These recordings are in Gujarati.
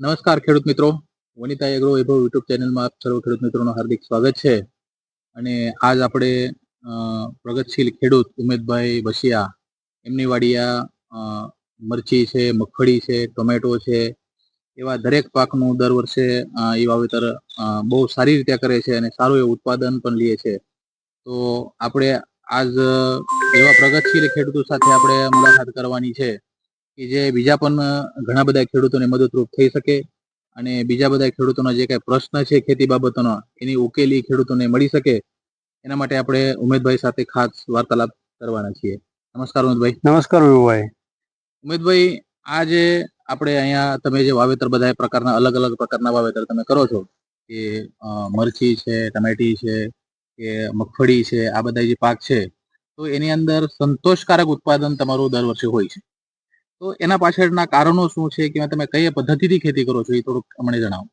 નમસ્કાર, ખેડૂત મિત્રો. વનિતા એગ્રો વૈભવ યુટ્યુબ ચેનલમાં આપ સર્વ ખેડૂત મિત્રોનું હાર્દિક સ્વાગત છે. અને આજ આપણે પ્રગતિશીલ ખેડૂત ઉમેદભાઈ બસિયા એમની વાડિયા મરચી છે, મગફળી છે, ટોમેટો છે, એવા દરેક પાકનું દર વર્ષે એ વાવેતર બહુ સારી રીતે કરે છે અને સારું એવું ઉત્પાદન પણ લે છે. તો આપણે આજ એવા પ્રગતિશીલ ખેડૂતો સાથે આપણે મુલાકાત કરવાની છે. કે જે બીજા પણ ઘણા બધા ખેડૂતોને મદદરૂપ થઈ શકે અને બીજા બધા ખેડૂતોનો જે કઈ પ્રશ્ન છે ખેતી બાબતોનો એની ઉકેલી ખેડૂતોને મળી શકે એના માટે આપણે ઉમેદભાઈ સાથે ખાસ વાર્તાલાપ કરવાના છીએ. નમસ્કાર ઉમેદભાઈ. નમસ્કાર વિભુભાઈ ઉમેદભાઈ આ જે આપણે અહીંયા તમે જે વાવેતર બધા પ્રકારના અલગ અલગ પ્રકારના વાવેતર તમે કરો છો કે મરચી છે ટમેટી છે કે મગફળી છે આ બધા જે પાક છે તો એની અંદર સંતોષકારક ઉત્પાદન તમારું દર વર્ષે હોય છે. તો એના પાછળના કારણો શું છે કે તમે કઈ પદ્ધતિથી ખેતી કરો છો એ થોડુંક અમને જણાવો.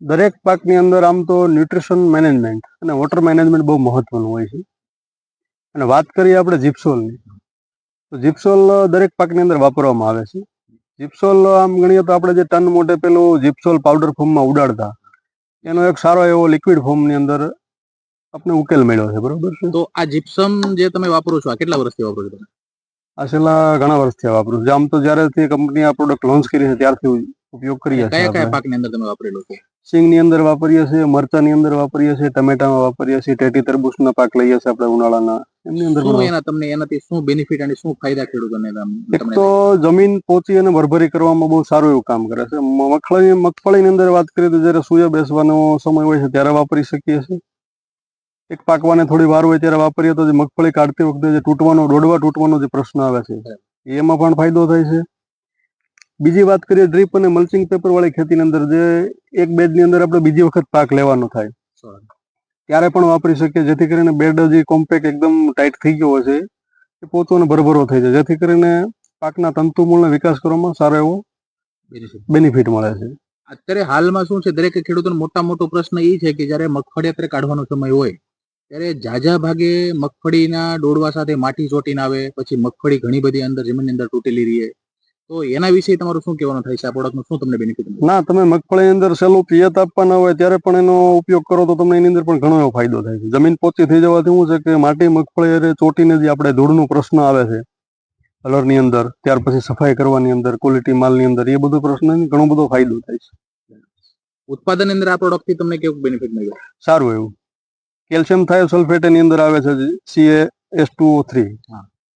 દરેક પાકની અંદર આમ તો ન્યુટ્રિશન મેનેજમેન્ટ અને વોટર મેનેજમેન્ટ બહુ મહત્વનું હોય છે. અને વાત કરીએ આપણે જીપ્સોલની. તો જીપ્સોલ દરેક પાકની અંદર વાપરવામાં આવે છે. જીપ્સોલ આમ ગણીએ તો આપણે જે ટન મોટે પેલું જીપ્સોલ પાવડર ફોર્મમાં ઉડાડતા એનો એક સારો એવો લિક્વિડ ફોર્મની અંદર આપણે ઉકેલ મળ્યો છે બરોબર છે? તો આ જીપ્સમ જે તમે વાપરો છો આ કેટલા વર્ષથી વાપરો છો તમે? આ છેલ્લા ઘણા વર્ષથી વાપરું છું. આમ તો જ્યારેથી કંપની આ પ્રોડક્ટ લોન્ચ કરી છે ત્યારથી ઉપયોગ કરીએ છીએ કયા કયા પાકની અંદર તમે વાપરેલો છે? સિંગની અંદર વાપરીએ છીએ મરચાની અંદર વાપરીએ છીએ ટમેટામાં વાપરીએ છીએ ટેટી તરબૂચના પાક લઈએ છીએ આપણે ઉનાળાના. એમની અંદર એના તમને એનાથી શું બેનિફિટ અને શું ફાયદા ખેડૂતોને એક તો જમીન પોચી અને ભરભરી કરવામાં બહુ સારું એવું કામ કરે છે. મગફળી મગફળીની અંદર વાત કરીએ તો જ્યારે સૂર્ય બેસવાનો સમય હોય છે ત્યારે વાપરી શકીએ છીએ. એક પાકવાને થોડી વાર હોય ત્યારે વાપરીએ તો જે મગફળી કાઢતી વખતે જે તૂટવાનો દોડવા તૂટવાનો જે પ્રશ્ન આવે છે એમાં. પણ ફાયદો થાય છે. બીજી વાત કરીએ ડ્રીપ અને મલ્ચિંગ પેપર વાળી ખેતીની અંદર જે એક બેડની અંદર આપણે બીજી વખત પાક લેવાનો થાય. ત્યારે પણ વાપરી શકીએ જેથી કરીને બેડ જે કોમ્પેક્ટ એકદમ ટાઈટ થઈ ગયો હોય છે એ પોચો ભરભરો થઈ જાય. જેથી કરીને પાકના તંતુમૂળનો વિકાસ કરવામાં સારો એવો. બેનિફિટ મળે છે. અત્યારે હાલમાં શું છે? દરેક ખેડૂતોનો મોટા મોટો પ્રશ્ન એ છે કે જ્યારે મગફળી અત્યારે કાઢવાનો સમય હોય ત્યારે જાજા ભાગે મગફળીના ડોડવા સાથે માટી ચોટીને આવે પછી મગફળી ઘણી બધી અંદર જમીનની અંદર તૂટેલી રહે. તો એના વિશે તમારું શું કહેવાનું થાય છે? આ પ્રોડક્ટનું શું તમને બેનિફિટ ના તમે મગફળીની અંદર સેલું પિયત આપવાના હોય ત્યારે પણ એનો ઉપયોગ કરો તો તમને એની અંદર પણ ઘણો એવો ફાયદો થાય છે. જમીન પોચી થઈ જવાથી શું છે કે માટી મગફળી ચોટીને જે આપણે ધૂળનો પ્રશ્ન આવે છે કલરની અંદર ત્યાર પછી સફાઈ કરવાની અંદર ક્વોલિટી માલની અંદર એ બધો પ્રશ્ન ઘણો બધો ફાયદો થાય છે. ઉત્પાદન અંદર આ પ્રોડક્ટથી તમને કેવું બેનિફિટ મળ્યો? સારું એવું. કેલ્શિયમ થાયોસલ્ફેટ એની અંદર આવે છે C A S two O three.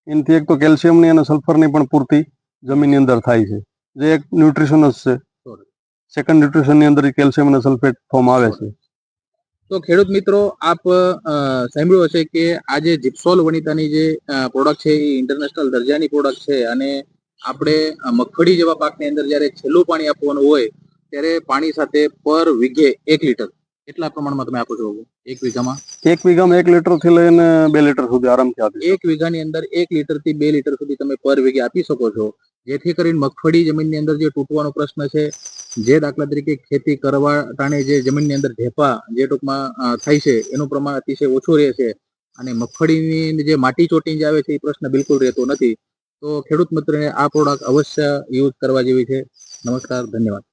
એનાથી એક તો કેલ્શિયમની અને સલ્ફરની પણ પૂર્તિ જમીનની અંદર થાય છે. જે એક ન્યુટ્રિશન જ છે. સેકન્ડ ન્યુટ્રિશનની અંદર કેલ્શિયમ અને સલ્ફેટ ફોર્મ આવે છે. તો ખેડૂત મિત્રો આપ સાંભળ્યું હશે કે આ જે જીપ્સોલ વનિતાની જે પ્રોડક્ટ છે એ ઇન્ટરનેશનલ દરજાની પ્રોડક્ટ છે અને આપણે મગફળી જેવા પાકની અંદર જ્યારે છેલ્લું પાણી આપવાનું હોય ત્યારે પાણી સાથે પર વીઘે એક લીટર. કેટલા પ્રમાણમાં તમે આપો છો? એક વીઘામાં? એક વીઘામાં એક લીટરથી લઈને બે લીટર સુધી આરામથી આપી એક વીઘાની અંદર એક લીટરથી બે લીટર સુધી તમે પર વીઘે આપી શકો છો. જેથી કરીને મગફળી જમીનની અંદર જે તૂટવાનો પ્રશ્ન છે જે દાખલા તરીકે ખેતી કરવા ટાણે જે જમીનની અંદર ઢેપા જે ટૂંકમાં થાય છે એનું પ્રમાણ અતિશય ઓછું રહે છે અને મગફળીની જે માટી ચોટી જે આવે છે એ પ્રશ્ન બિલકુલ રહેતો નથી. તો ખેડૂત મિત્રને આ પ્રોડક્ટ અવશ્ય યુઝ કરવા જેવી છે. નમસ્કાર ધન્યવાદ.